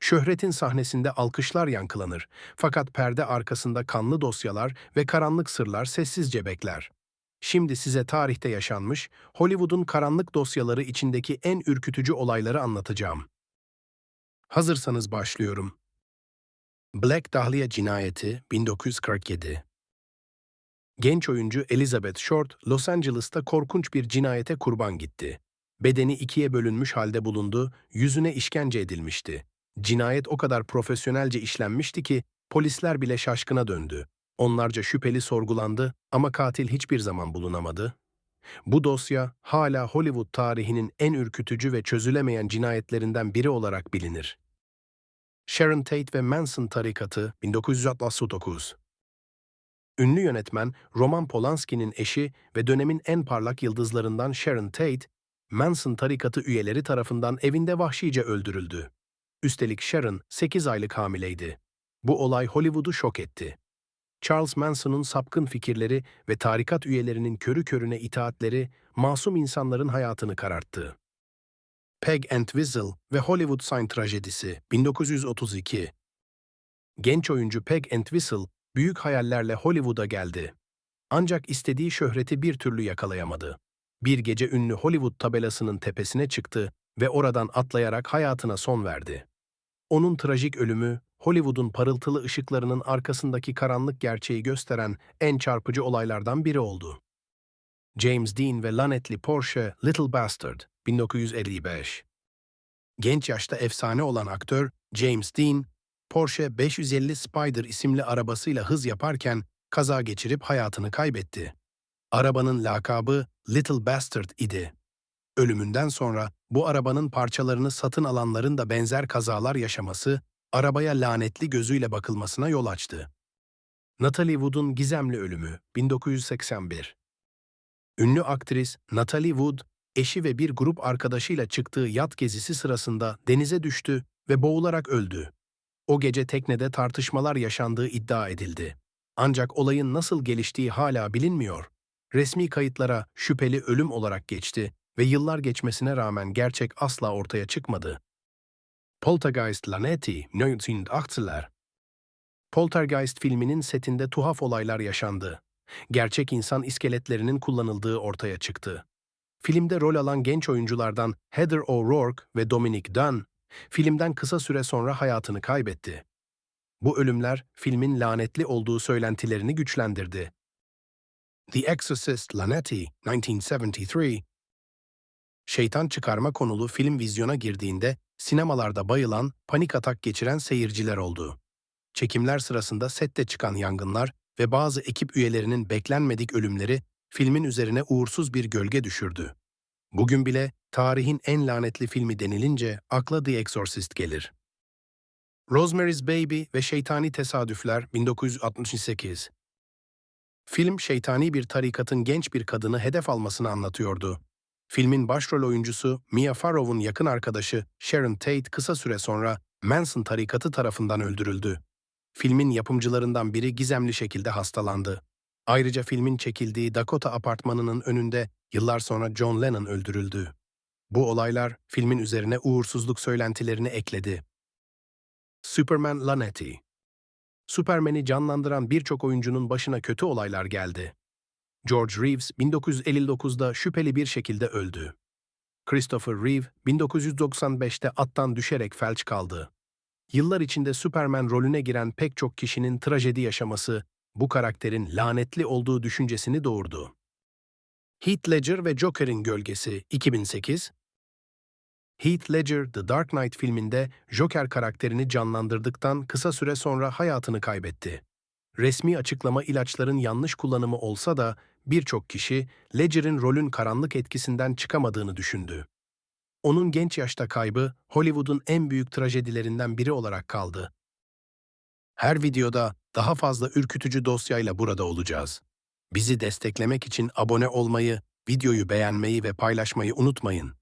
Şöhretin sahnesinde alkışlar yankılanır. Fakat perde arkasında kanlı dosyalar ve karanlık sırlar sessizce bekler. Şimdi size tarihte yaşanmış, Hollywood'un karanlık dosyaları içindeki en ürkütücü olayları anlatacağım. Hazırsanız başlıyorum. Black Dahlia Cinayeti 1947 Genç oyuncu Elizabeth Short, Los Angeles'ta korkunç bir cinayete kurban gitti. Bedeni ikiye bölünmüş halde bulundu, yüzüne işkence edilmişti. Cinayet o kadar profesyonelce işlenmişti ki polisler bile şaşkına döndü. Onlarca şüpheli sorgulandı ama katil hiçbir zaman bulunamadı. Bu dosya hala Hollywood tarihinin en ürkütücü ve çözülemeyen cinayetlerinden biri olarak bilinir. Sharon Tate ve Manson tarikatı 1969 Ünlü yönetmen Roman Polanski'nin eşi ve dönemin en parlak yıldızlarından Sharon Tate, Manson tarikatı üyeleri tarafından evinde vahşice öldürüldü. Üstelik Sharon 8 aylık hamileydi. Bu olay Hollywood'u şok etti. Charles Manson'un sapkın fikirleri ve tarikat üyelerinin körü körüne itaatleri masum insanların hayatını kararttı. Peg and Whistle ve Hollywood Sign trajedisi 1932 Genç oyuncu Peg and Whistle büyük hayallerle Hollywood'a geldi. Ancak istediği şöhreti bir türlü yakalayamadı. Bir gece ünlü Hollywood tabelasının tepesine çıktı ve oradan atlayarak hayatına son verdi. Onun trajik ölümü, Hollywood'un parıltılı ışıklarının arkasındaki karanlık gerçeği gösteren en çarpıcı olaylardan biri oldu. James Dean ve lanetli Porsche Little Bastard 1955 Genç yaşta efsane olan aktör James Dean, Porsche 550 Spider isimli arabasıyla hız yaparken kaza geçirip hayatını kaybetti. Arabanın lakabı Little Bastard idi. Ölümünden sonra bu arabanın parçalarını satın alanların da benzer kazalar yaşaması, arabaya lanetli gözüyle bakılmasına yol açtı. Natalie Wood'un gizemli ölümü 1981 Ünlü aktris Natalie Wood, eşi ve bir grup arkadaşıyla çıktığı yat gezisi sırasında denize düştü ve boğularak öldü. O gece teknede tartışmalar yaşandığı iddia edildi. Ancak olayın nasıl geliştiği hala bilinmiyor. Resmi kayıtlara şüpheli ölüm olarak geçti ve yıllar geçmesine rağmen gerçek asla ortaya çıkmadı. Poltergeist laneti 1980'ler Poltergeist filminin setinde tuhaf olaylar yaşandı. Gerçek insan iskeletlerinin kullanıldığı ortaya çıktı. Filmde rol alan genç oyunculardan Heather O'Rourke ve Dominic Dunn, filmden kısa süre sonra hayatını kaybetti. Bu ölümler filmin lanetli olduğu söylentilerini güçlendirdi. The Exorcist Laneti 1973 Şeytan çıkarma konulu film vizyona girdiğinde sinemalarda bayılan, panik atak geçiren seyirciler oldu. Çekimler sırasında sette çıkan yangınlar ve bazı ekip üyelerinin beklenmedik ölümleri filmin üzerine uğursuz bir gölge düşürdü. Bugün bile tarihin en lanetli filmi denilince akla The Exorcist gelir. Rosemary's Baby ve Şeytani Tesadüfler 1968 Film şeytani bir tarikatın genç bir kadını hedef almasını anlatıyordu. Filmin başrol oyuncusu Mia Farrow'un yakın arkadaşı Sharon Tate kısa süre sonra Manson tarikatı tarafından öldürüldü. Filmin yapımcılarından biri gizemli şekilde hastalandı. Ayrıca filmin çekildiği Dakota apartmanının önünde yıllar sonra John Lennon öldürüldü. Bu olaylar filmin üzerine uğursuzluk söylentilerini ekledi. Superman Laneti Superman'i canlandıran birçok oyuncunun başına kötü olaylar geldi. George Reeves 1959'da şüpheli bir şekilde öldü. Christopher Reeve 1995'te attan düşerek felç kaldı. Yıllar içinde Superman rolüne giren pek çok kişinin trajedi yaşaması bu karakterin lanetli olduğu düşüncesini doğurdu. Heath Ledger ve Joker'in gölgesi 2008 Heath Ledger The Dark Knight filminde Joker karakterini canlandırdıktan kısa süre sonra hayatını kaybetti. Resmi açıklama ilaçların yanlış kullanımı olsa da birçok kişi Ledger'in rolün karanlık etkisinden çıkamadığını düşündü. Onun genç yaşta kaybı Hollywood'un en büyük trajedilerinden biri olarak kaldı. Her videoda daha fazla ürkütücü dosyayla burada olacağız. Bizi desteklemek için abone olmayı, videoyu beğenmeyi ve paylaşmayı unutmayın.